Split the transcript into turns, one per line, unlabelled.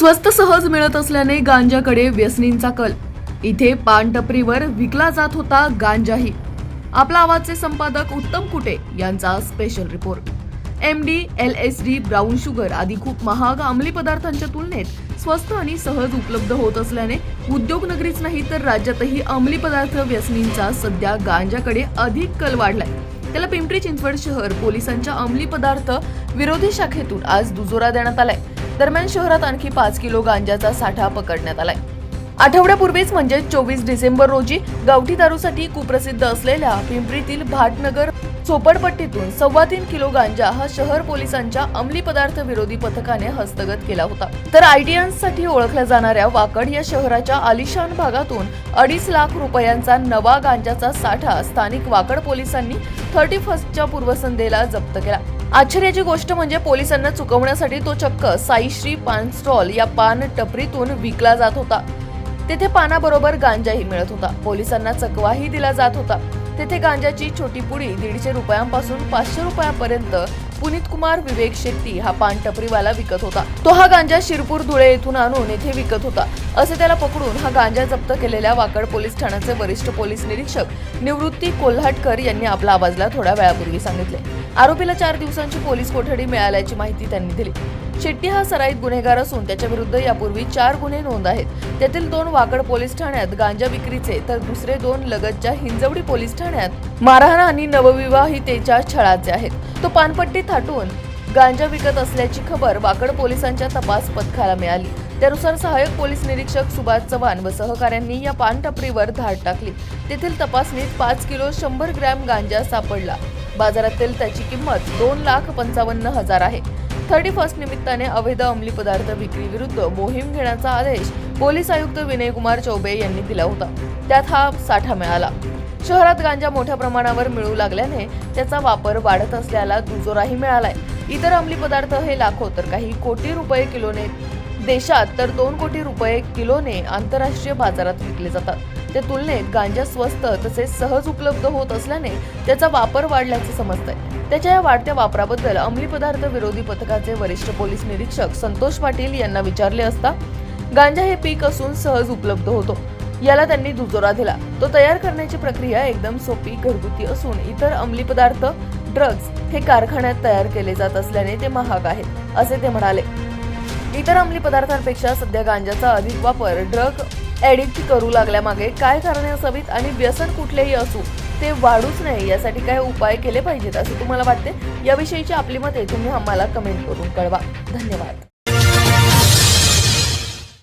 स्वस्त सहज मिळत असल्याने गांजाकडे व्यसनींचा कल. इथे पानटपरीवर विकला जात होता गांजाही. आपला आवाजचे संपादक उत्तम कुटे यांचा special report M D L S D brown sugar आदी खूप महाग अंमली पदार्थांच्या तुलनेत स्वस्त आणि सहज उपलब्ध होत असल्याने उद्योगनगरीच नाही तर राज्यातही अंमली पदार्थ व्यसनींचा सध्या गांजाकडे अधिक कल वाढलाय. त्याला पिंपरी चिंचवड शहर पोलिसांच्या अंमली पदार्थ विरोधी शाखेतून आज दुजोरा देण्यात आलाय. दरम्यान शहरात आणखी पाच किलो गांजाचा साठा पकडण्यात आलाय. आठवड्यापूर्वीच म्हणजे चोवीस डिसेंबर रोजी गावठी दारूसाठी कुप्रसिद्ध असलेल्या पिंपरीतील भाटनगर चोपडपट्टीतून सव्वा तीन किलो गांजा हा शहर पोलिसांच्या अंमली पदार्थ विरोधी पथकाने हस्तगत केला होता. तर आयडियन्ससाठी ओळखल्या जाणाऱ्या वाकड या शहराच्या आलिशान भागातून अडीच लाख रुपयांचा नवा गांजाचा साठा स्थानिक वाकड पोलिसांनी थर्टी फर्स्टच्या पूर्वसंध्येला जप्त केला. आश्चर्याची गोष्ट म्हणजे पोलिसांना चुकवण्यासाठी तो चक्क साईश्री पान स्टॉल या पान टपरीतून विकला जात होता. तेथे पानाबरोबर गांजाही मिळत होता. पोलिसांना चकवाही दिला जात होता. तेथे गांजाची छोटी पुडी दीडशे रुपयांपासून पाचशे रुपयांपर्यंत पुनीत कुमार विवेक शेट्टी हा पान टपरीवाला विकत होता. तो हा गांजा शिरपूर धुळे येथून आणून येथे विकत होता. असे त्याला पकडून हा गांजा जप्त केलेल्या वाकड पोलीस ठाण्याचे वरिष्ठ पोलीस निरीक्षक निवृत्ती कोल्हाटकर यांनी आपला आवाजला थोड्या वेळापूर्वी सांगितले. आरोपीला चार दिवसांची पोलीस कोठडी मिळाल्याची माहिती त्यांनी दिली. शेट्टी हा सराईत गुन्हेगार असून त्याच्या विरुद्ध यापूर्वी चार गुन्हे नोंद आहेत. त्यातील दोन वाकड पोलीस ठाण्यात गांजा विक्रीचे तर दुसरे दोन लगतच्या हिंजवडी पोलीस ठाण्यात मारहाण आणि नवविवाहितेच्या छळाचे आहेत. तो पानपट्टी थाटून गांजा विकत असल्याची खबर वाकड पोलिसांच्या तपास पथकाला मिळाली. त्यानुसार सहाय्यक पोलीस निरीक्षक सुभाष चव्हाण व सहकाऱ्यांनी या पानटपरीवर धाड टाकली. तेथील तपासणीत पाच किलो शंभर ग्रॅम गांजा सापडला. बाजारातील त्याची किंमत दोन लाख पंचावन्न हजार आहे. थर्टी फर्स्ट निमित्ताने अवैध अंमली पदार्थ विक्री विरुद्ध मोहीम घेण्याचा आदेश पोलीस आयुक्त विनयकुमार चौबे यांनी दिला होता. त्यात हा साठा मिळाला. शहरात गांजा मोठ्या प्रमाणावर मिळू लागल्याने त्याचा वापर वाढत असल्याला दुजोराही मिळालाय. इतर अंमली पदार्थ हे लाखो तर काही कोटी रुपये किलोने देशात तर दोन कोटी रुपये किलोने आंतरराष्ट्रीय बाजारात विकले जातात. त्या तुलनेत गांजा स्वस्त तसेच सहज उपलब्ध होत असल्याने त्याचा वापर वाढल्याचं समजतंय. त्याच्या या वाढत्या वापराबद्दल अंमली पदार्थ विरोधी पथकाचे वरिष्ठ पोलीस निरीक्षक संतोष पाटील यांना विचारले असता गांजा हे पीक असून सहज उपलब्ध होतो. याला त्यांनी दुजोरा दिला. तो तयार करण्याची प्रक्रिया एकदम सोपी घरगुती असून इतर अंमली पदार्थ ड्रग्ज हे कारखान्यात तयार केले जात असल्याने ते महाग आहेत असे ते म्हणाले. इतर अंमली पदार्थांपेक्षा सध्या गांजाचा अधिक वापर ड्रग ॲडिक्ट करू लागल्यामागे काय कारणे असावीत आणि व्यसन कुठलेही असू ते वाढूच नये यासाठी काय उपाय केले पाहिजेत असे तुम्हाला वाटते? याविषयीची आपली मते तुम्ही आम्हाला कमेंट करून कळवा. धन्यवाद.